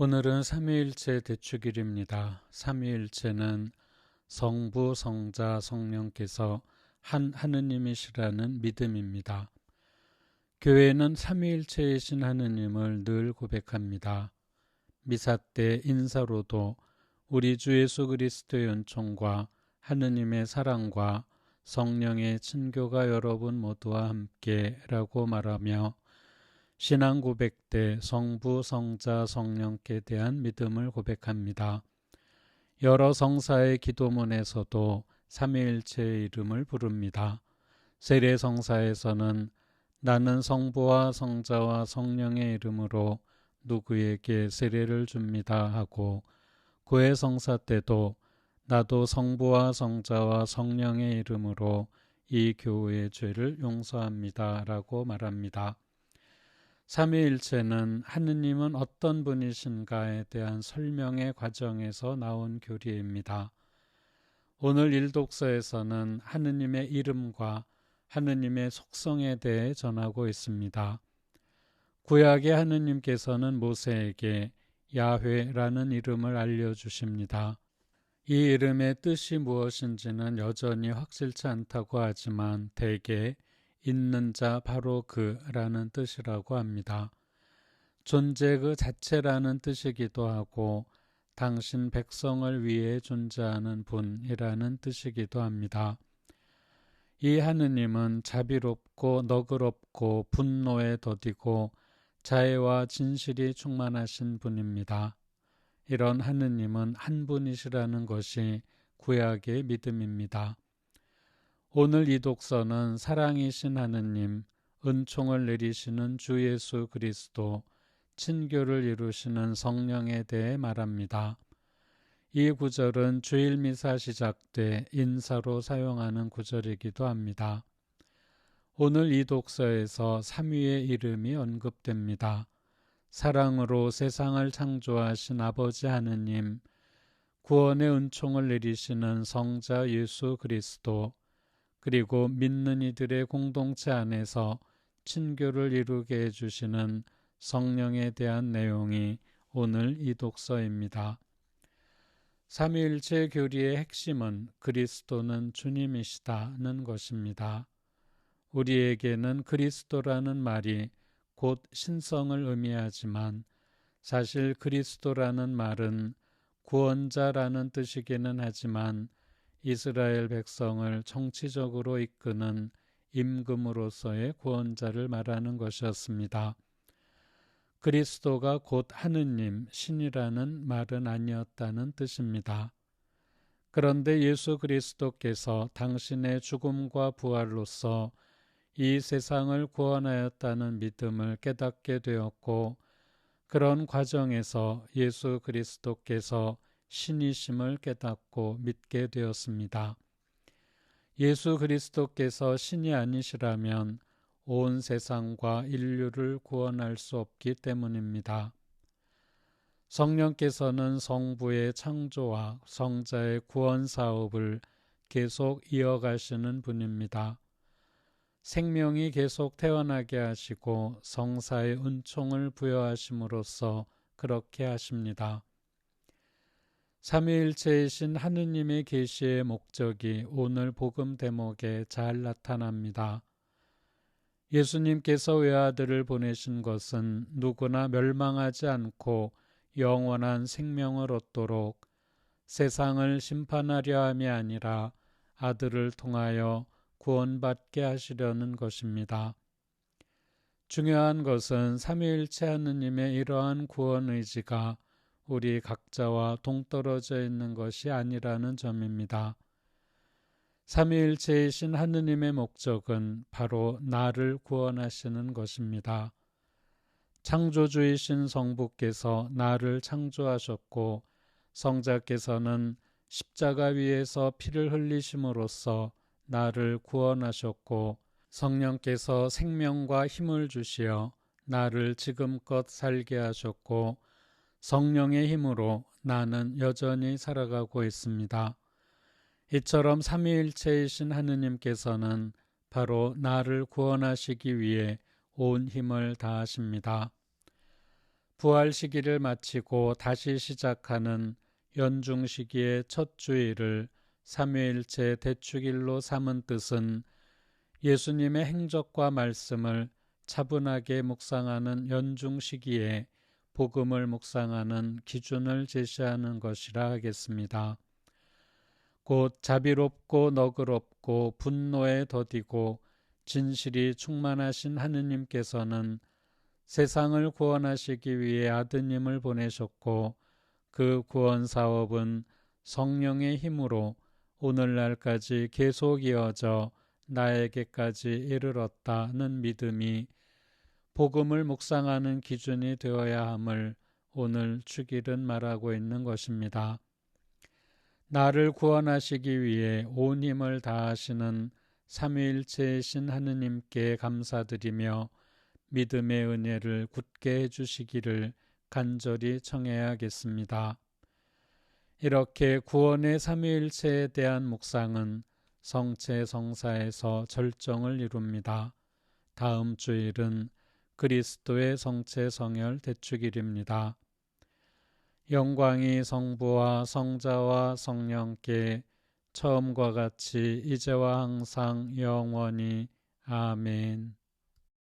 오늘은 삼위일체 대축일입니다. 삼위일체는 성부, 성자, 성령께서 한 하느님이시라는 믿음입니다. 교회는 삼위일체이신 하느님을 늘 고백합니다. 미사 때 인사로도 우리 주 예수 그리스도의 은총과 하느님의 사랑과 성령의 친교가 여러분 모두와 함께라고 말하며 신앙 고백 때 성부, 성자, 성령께 대한 믿음을 고백합니다. 여러 성사의 기도문에서도 삼위일체의 이름을 부릅니다. 세례 성사에서는 나는 성부와 성자와 성령의 이름으로 누구에게 세례를 줍니다 하고 고해 성사 때도 나도 성부와 성자와 성령의 이름으로 이 교회의 죄를 용서합니다 라고 말합니다. 삼위일체는 하느님은 어떤 분이신가에 대한 설명의 과정에서 나온 교리입니다. 오늘 일독서에서는 하느님의 이름과 하느님의 속성에 대해 전하고 있습니다. 구약의 하느님께서는 모세에게 야훼라는 이름을 알려주십니다. 이 이름의 뜻이 무엇인지는 여전히 확실치 않다고 하지만 대개 있는 자 바로 그라는 뜻이라고 합니다. 존재 그 자체라는 뜻이기도 하고 당신 백성을 위해 존재하는 분이라는 뜻이기도 합니다. 이 하느님은 자비롭고 너그럽고 분노에 더디고 자애와 진실이 충만하신 분입니다. 이런 하느님은 한 분이시라는 것이 구약의 믿음입니다. 오늘 이 독서는 사랑이신 하느님, 은총을 내리시는 주 예수 그리스도, 친교를 이루시는 성령에 대해 말합니다. 이 구절은 주일 미사 시작 때 인사로 사용하는 구절이기도 합니다. 오늘 이 독서에서 삼위의 이름이 언급됩니다. 사랑으로 세상을 창조하신 아버지 하느님, 구원의 은총을 내리시는 성자 예수 그리스도, 그리고 믿는 이들의 공동체 안에서 친교를 이루게 해주시는 성령에 대한 내용이 오늘 이 독서입니다. 삼위일체 교리의 핵심은 그리스도는 주님이시다는 것입니다. 우리에게는 그리스도라는 말이 곧 신성을 의미하지만 사실 그리스도라는 말은 구원자라는 뜻이기는 하지만 이스라엘 백성을 정치적으로 이끄는 임금으로서의 구원자를 말하는 것이었습니다. 그리스도가 곧 하느님, 신이라는 말은 아니었다는 뜻입니다. 그런데 예수 그리스도께서 당신의 죽음과 부활로서 이 세상을 구원하였다는 믿음을 깨닫게 되었고, 그런 과정에서 예수 그리스도께서 신이심을 깨닫고 믿게 되었습니다. 예수 그리스도께서 신이 아니시라면 온 세상과 인류를 구원할 수 없기 때문입니다. 성령께서는 성부의 창조와 성자의 구원 사업을 계속 이어가시는 분입니다. 생명이 계속 태어나게 하시고 성사의 은총을 부여하심으로써 그렇게 하십니다. 삼위일체이신 하느님의 계시의 목적이 오늘 복음 대목에 잘 나타납니다. 예수님께서 외아들을 보내신 것은 누구나 멸망하지 않고 영원한 생명을 얻도록 세상을 심판하려 함이 아니라 아들을 통하여 구원받게 하시려는 것입니다. 중요한 것은 삼위일체 하느님의 이러한 구원 의지가 우리 각자와 동떨어져 있는 것이 아니라는 점입니다. 삼위일체이신 하느님의 목적은 바로 나를 구원하시는 것입니다. 창조주이신 성부께서 나를 창조하셨고 성자께서는 십자가 위에서 피를 흘리심으로써 나를 구원하셨고 성령께서 생명과 힘을 주시어 나를 지금껏 살게 하셨고 성령의 힘으로 나는 여전히 살아가고 있습니다. 이처럼 삼위일체이신 하느님께서는 바로 나를 구원하시기 위해 온 힘을 다하십니다. 부활 시기를 마치고 다시 시작하는 연중 시기의 첫 주일을 삼위일체 대축일로 삼은 뜻은 예수님의 행적과 말씀을 차분하게 묵상하는 연중 시기에 복음을 묵상하는 기준을 제시하는 것이라 하겠습니다. 곧 자비롭고 너그럽고 분노에 더디고 진실이 충만하신 하느님께서는 세상을 구원하시기 위해 아드님을 보내셨고 그 구원 사업은 성령의 힘으로 오늘날까지 계속 이어져 나에게까지 이르렀다는 믿음이 복음을 묵상하는 기준이 되어야 함을 오늘 축일은 말하고 있는 것입니다. 나를 구원하시기 위해 온 힘을 다하시는 삼위일체이신 하느님께 감사드리며 믿음의 은혜를 굳게 해주시기를 간절히 청해야겠습니다. 이렇게 구원의 삼위일체에 대한 묵상은 성체 성사에서 절정을 이룹니다. 다음 주일은 그리스도의 성체 성혈 대축일입니다. 영광이 성부와 성자와 성령께 처음과 같이 이제와 항상 영원히 아멘.